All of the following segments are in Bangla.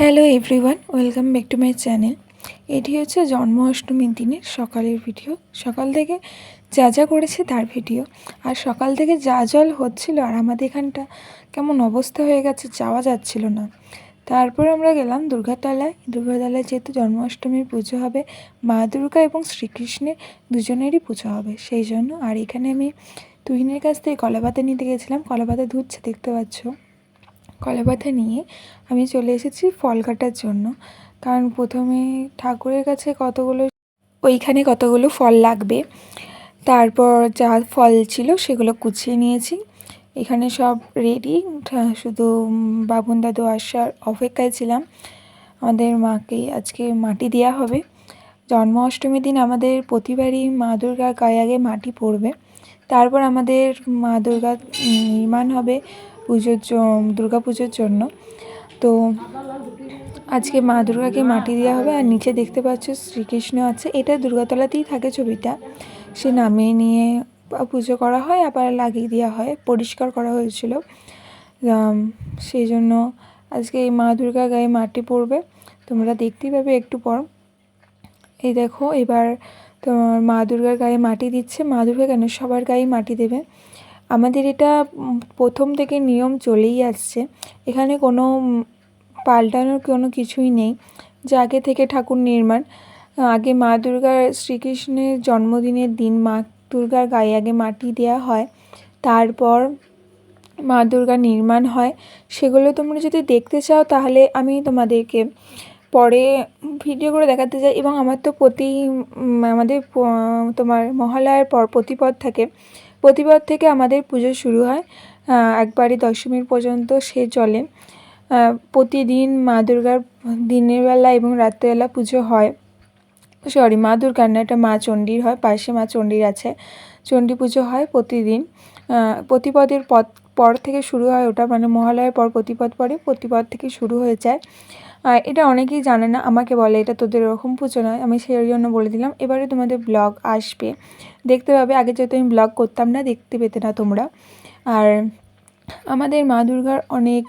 Hello everyone welcome back to my channel এটি হচ্ছে জন্মাষ্টমীর দিনের সকালের ভিডিও সকাল থেকে যা যা করেছে তার ভিডিও আর সকাল থেকে যা জল হচ্ছিল আর আমাদের এখানটা কেমন অবস্থা হয়ে গেছে যাওয়া যাচ্ছিল না। তারপর আমরা গেলাম দুর্গাতলায়। দুর্গাতলায় যেহেতু জন্মাষ্টমীর পুজো হবে, মা দুর্গা এবং শ্রীকৃষ্ণের দুজনেরই পুজো হবে। সেই জন্য আর এখানে আমি তুহিনের কাছ থেকে কলাপাতা নিতে গেছিলাম। কলাপাতা ধুচ্ছে দেখতে পাচ্ছ। কলাপাতা নিয়ে আমি চলে এসেছি ফল কাটার জন্য। কারণ প্রথমে ঠাকুরের কাছে কতগুলো, ওইখানে কতগুলো ফল লাগবে, তারপর যা ফল ছিল সেগুলো কুচিয়ে নিয়েছি। এখানে সব রেডি শুধু বাবুন দাদু আসার অপেক্ষায় ছিলাম। আমাদের মাকে আজকে মাটি দেওয়া হবে। জন্মাষ্টমীর দিন আমাদের প্রতিবারই মা দুর্গার গায়ে আগে মাটি পড়বে। তারপর আমাদের মা দুর্গা নির্মাণ হবে। পুজোর দুর্গা পুজোর জন্য। তো আজকে মা দুর্গাকে মাটি দেওয়া হবে আর নিচে দেখতে পাচ্ছ শ্রীকৃষ্ণ আছে। এটা দুর্গাতলাতেই থাকে ছবিটা। সে নামিয়ে নিয়ে পুজো করা হয়, আবার লাগিয়ে দেওয়া হয়, পরিষ্কার করা হয়েছিল। সেই জন্য আজকে এই মা দুর্গা গায়ে মাটি পড়বে। তোমরা দেখতেই পাবে একটু পর। এই দেখো, এবার তোমার মা দুর্গার গায়ে মাটি দিচ্ছে। মা দুর্গা কেন? সবার গায়ে মাটি দেবে। আমাদের এটা প্রথম থেকে নিয়ম চলেই আসছে। এখানে কোনো পাল্টানোর কোনো কিছুই নেই। যে আগে থেকে ঠাকুর নির্মাণ আগে মা দুর্গার শ্রীকৃষ্ণের জন্মদিনের দিন মা দুর্গার গায়ে আগে মাটি দেওয়া হয়। তারপর মা দুর্গা নির্মাণ হয়। সেগুলো তোমরা যদি দেখতে চাও, তাহলে আমি তোমাদেরকে পরে ভিডিও করে দেখাতে চাই। এবং আমার তো প্রতি আমাদের তোমার মহালয়ার পর প্রতিপদ থাকে। প্রতিপদ থেকে আমাদের পুজো শুরু হয় একবারে দশমীর পর্যন্ত সে চলে। প্রতিদিন মা দুর্গার দিনের বেলা এবং রাত্রেবেলা পুজো হয়। সরি মা দুর্গার না, এটা মা চণ্ডীর হয়, পাশে মা চণ্ডীর আছে। চণ্ডী পুজো হয় প্রতিদিন। প্রতিপদের পদ, পর থেকে শুরু হয় ওটা মানে মহালয়ের পর প্রতিপদ পরে প্রতিপদ থেকে শুরু হয়ে যায়। এটা অনেকেই জানে না, আমাকে বলে এটা তোদের ওরকম পুজো নয়, আমি সেই জন্য বলে দিলাম। এবারে তোমাদের ব্লগ আসবে। দেখতে পাবে, আগে যেহেতু আমি ব্লগ করতাম না, দেখতে পেতে না তোমরা। আর আমাদের মা দুর্গার অনেক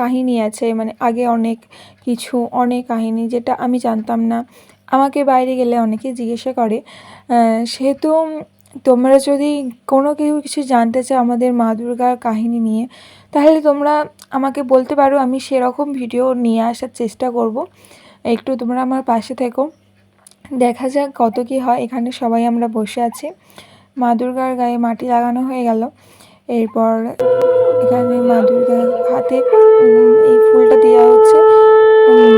কাহিনী আছে মানে আগে অনেক কিছু, অনেক কাহিনী যেটা আমি জানতাম না। আমাকে বাইরে গেলে অনেকে জিজ্ঞাসা করে সেহেতু তোমরা যদি কোনো কেউ কিছু জানতে চাও আমাদের মা দুর্গার কাহিনী নিয়ে তাহলে তোমরা আমাকে বলতে পারো, আমি সেরকম ভিডিও নিয়ে আসার চেষ্টা করব। একটু তোমরা আমার পাশে থেকো। দেখা যাক কত কী হয়। এখানে সবাই আমরা বসে আছি। মা দুর্গার গায়ে মাটি লাগানো হয়ে গেল। এরপর এখানে মা দুর্গার হাতে এই ফুলটা দেওয়া হচ্ছে।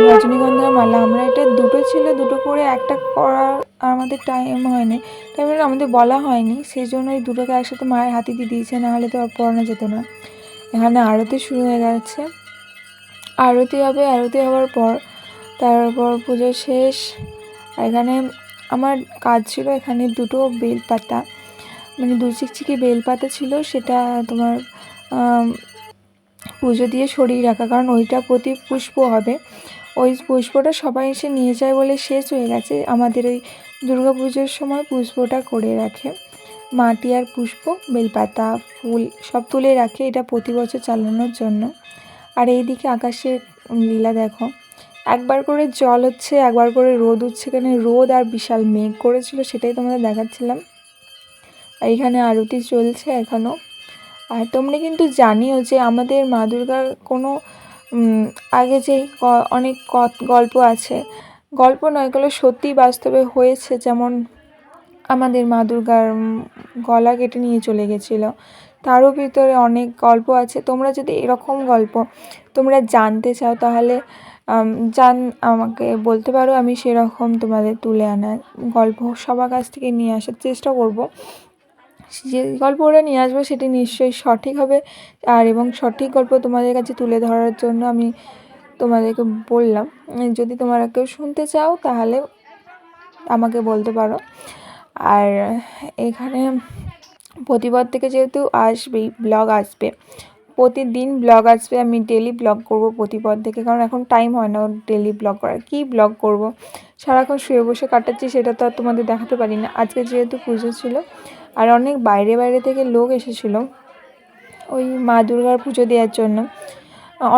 রজনীগন্ধার মালা। আমরা এটা দুটো ছিল, দুটো করে একটা করার আমাদের টাইম হয়নি। টাইম আমাদের বলা হয়নি। সেই জন্য এই দুটোকে একসাথে মায়ের হাতে দিয়ে দিয়েছে, নাহলে তো আর পড়ানো যেত না। এখানে আরতি শুরু হয়ে গেছে। আরতি হবে, আরতি হওয়ার পর তারপর পুজো শেষ। এখানে আমার কাজ ছিল এখানে দুটো বেলপাতা মানে দু চিকচিকি বেলপাতা ছিল, সেটা তোমার পুজো দিয়ে সরিয়ে রাখা। কারণ ওইটা প্রতি পুষ্প হবে। ওই পুষ্পটা সবাই এসে নিয়ে যায় বলে শেষ হয়ে গেছে। আমাদের ওই দুর্গা পুজোর সময় পুষ্পটা করে রাখে। মাটি আর পুষ্প, বেলপাতা, ফুল সব তুলে রাখে এটা প্রতি বছর চালানোর জন্য। আর এইদিকে আকাশের লীলা দেখো। একবার করে জল হচ্ছে, একবার করে রোদ উঠছে, এখানে রোদ আর বিশাল মেঘ করেছিল, সেটাই তোমাদের দেখাচ্ছিলাম। আর এখানে আরতি চলছে এখনও আর তোমরা কিন্তু জানিও যে আমাদের মা দুর্গার কোনো আগে যেই অনেক গল্প আছে। গল্প নয়, এগুলো সত্যি বাস্তবে হয়েছে। যেমন আমাদের মা দুর্গার গলা কেটে নিয়ে চলে গেছিল। তারও ভিতরে অনেক গল্প আছে। তোমরা যদি এরকম গল্প তোমরা জানতে চাও তাহলে জান, আমাকে বলতে পারো, আমি সেরকম তোমাদের তুলে আনার গল্প সবার কাছ থেকে নিয়ে আসার চেষ্টা করব। যে গল্প ওরা নিয়ে আসব সেটি নিশ্চয়ই সঠিক হবে। আর এবং সঠিক গল্প তোমাদের কাছে তুলে ধরার জন্য আমি তোমাদেরকে বললাম। যদি তোমরা কেউ শুনতে চাও তাহলে আমাকে বলতে পারো। আর এখানে প্রতিবার থেকে যেহেতু আসবেই ব্লগ আসবে। প্রতিদিন ব্লগ আসবে, আমি ডেলি ব্লগ করব প্রতিপদ থেকে, কারণ এখন টাইম হয় না ডেলি ব্লগ করার। কী ব্লগ করব? সারাক্ষণ শুয়ে বসে কাটাচ্ছি, সেটা তো আর তোমাদের দেখাতে পারি না। আজকে যেহেতু পুজো ছিল, আর অনেক বাইরে বাইরে থেকে লোক এসেছিল, ওই মা দুর্গার পুজো দেওয়ার জন্য।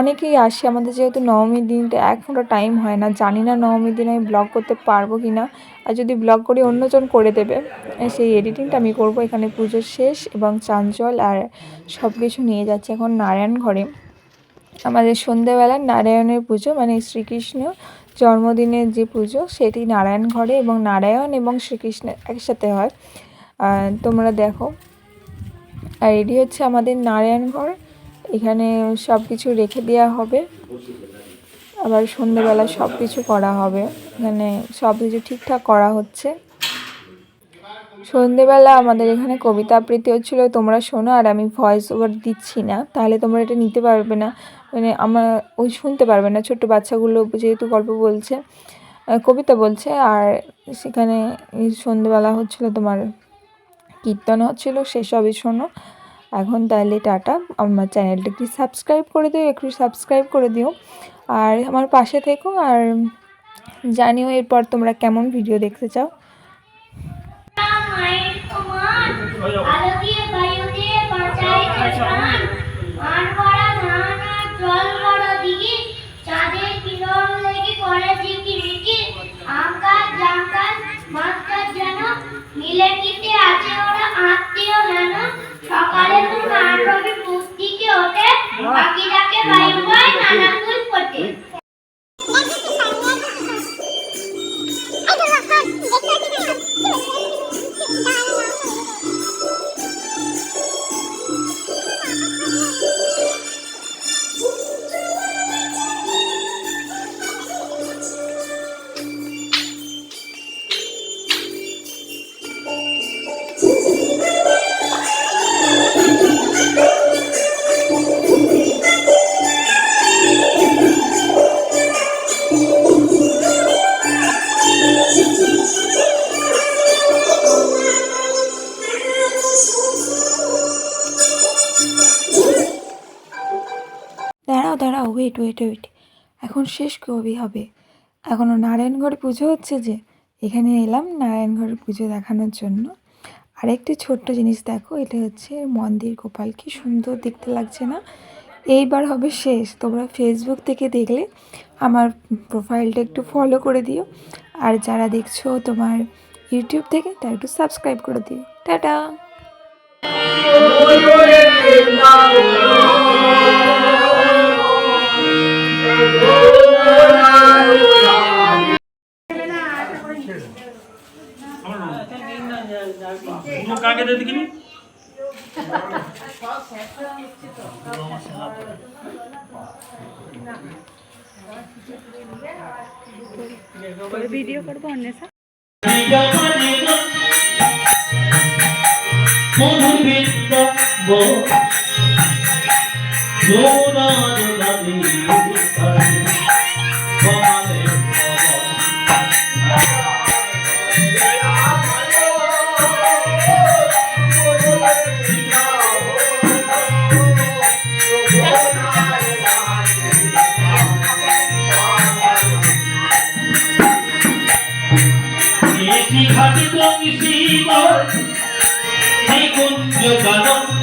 অনেকেই আসে, আমাদের যেহেতু নবমীর দিনটা এক এখনও টাইম হয় না, জানি না নবমীর দিন আমি ব্লগ করতে পারব কি না আর যদি ব্লগ করি, অন্যজন করে দেবে। সেই এডিটিংটা আমি করব। এখানে পুজো শেষ এবং চাঞ্চল আর সব কিছু নিয়ে যাচ্ছে এখন নারায়ণ ঘরে। আমাদের সন্ধেবেলা নারায়ণের পুজো মানে শ্রীকৃষ্ণ জন্মদিনের যে পুজো, সেটি নারায়ণ ঘরে এবং নারায়ণ এবং শ্রীকৃষ্ণের একসাথে হয়। তোমরা দেখো। আর এটি হচ্ছে আমাদের নারায়ণ ঘর। এখানে সব কিছু রেখে দেওয়া হবে। আবার সন্ধেবেলা সব কিছু করা হবে। এখানে সব কিছু ঠিকঠাক করা হচ্ছে। সন্ধেবেলা আমাদের এখানে কবিতা আবৃত্তি হচ্ছিল। তোমরা শোনো আর আমি ভয়েস ওভার দিচ্ছি না। তাহলে তোমরা এটা নিতে পারবে না। মানে আমার ওই শুনতে পারবে না। ছোট্ট বাচ্চাগুলো যেহেতু গল্প বলছে কবিতা বলছে। আর সেখানে সন্ধেবেলা হচ্ছিল তোমার কীর্তন হচ্ছিল, সেসবই শোনো। এখন তাহলে টাটা। আমার চ্যানেলটা একটু সাবস্ক্রাইব করে দিও, একটু সাবস্ক্রাইব করে দিও। আর আমার পাশে থেকো আর জানিও এরপর তোমরা কেমন ভিডিও দেখতে চাও। ওয়েট ওয়েট ওয়েট এখন শেষ কবি হবে এখনও নারায়ণগড় পুজো হচ্ছে যে এখানে এলাম নারায়ণগড়ের পুজো দেখানোর জন্য আরেকটি ছোট্ট জিনিস দেখো এটা হচ্ছে মন্দির গোপাল কি সুন্দর দেখতে লাগছে না এইবার হবে শেষ তোমরা ফেসবুক থেকে দেখলে আমার প্রোফাইলটা একটু ফলো করে দিও আর যারা দেখছ তোমার ইউটিউব থেকে তারা একটু সাবস্ক্রাইব করে দিও টাটা মুখ আগে দে দেখিনি ভিডিও করব অন্যেষা মধুবিদ্যা বো যোনা ঘাটে বংশী কুঞ্জ গানম